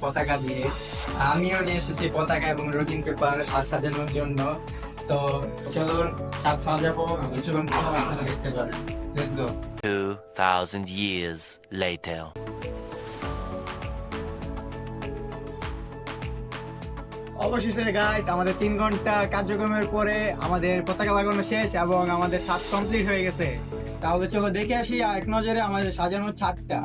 পতাকা দিয়ে। আমিও নিয়ে এসেছি পতাকা এবং রঙিন পেপার ছাদ সাজানোর জন্য। তো চলুন ছাদ সাজাবো দেখতে পারেন লেটস গো 2,000 years later. অবশেষে গাইস আমাদের তিন ঘণ্টা কার্যক্রমের পরে আমাদের পতাকা লাগানো শেষ এবং আমাদের ছাদ কমপ্লিট হয়ে গেছে। তাহলে চলো দেখে আসি এক নজরে আমাদের সাজানো ছাদটা।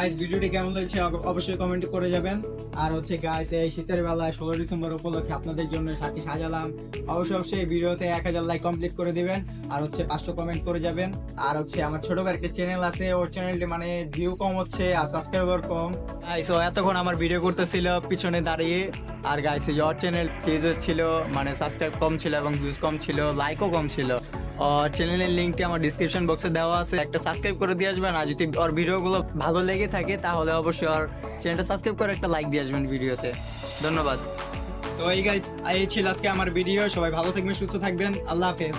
গাইস ভিডিওটি কেমন হয়েছে অবশ্যই কমেন্ট করে যাবেন। আর হচ্ছে গাইস এই শীতের বেলায় ষোলো ডিসেম্বর উপলক্ষে আপনাদের জন্য সাথে সাজালাম। অবশ্যই অবশ্যই ভিডিওতে এক হাজার লাইক কমপ্লিট করে দিবেন। আর হচ্ছে পাঁচশো কমেন্ট করে যাবেন। আর হচ্ছে আমার ছোট একটা চ্যানেল আছে। ওর চ্যানেলটি মানে ভিউ কম হচ্ছে আর সাবস্ক্রাইবার কম। গাইস ও এতক্ষণ আমার ভিডিও করতেছিল, পিছনে দাঁড়িয়ে। আর গাইস ওর চ্যানেল ফিউজ ছিল মানে সাবস্ক্রাইব কম ছিল এবং ভিউজ কম ছিল লাইকও কম ছিল। ওর চ্যানেলের লিঙ্কটি আমার ডিসক্রিপশন বক্সে দেওয়া আছে। একটা সাবস্ক্রাইব করে দিয়ে আসবেন, আর যদি ওর ভিডিওগুলো ভালো লেগে থাকে, তাহলে অবশ্যই ওর চ্যানেলটা সাবস্ক্রাইব করে একটা লাইক দিয়ে আসবেন ভিডিওতে ধন্যবাদ। তো এই গাইস এই ছিল আজকে আমার ভিডিও সবাই ভালো থাকবেন, সুস্থ থাকবেন। আল্লাহ হাফেজ।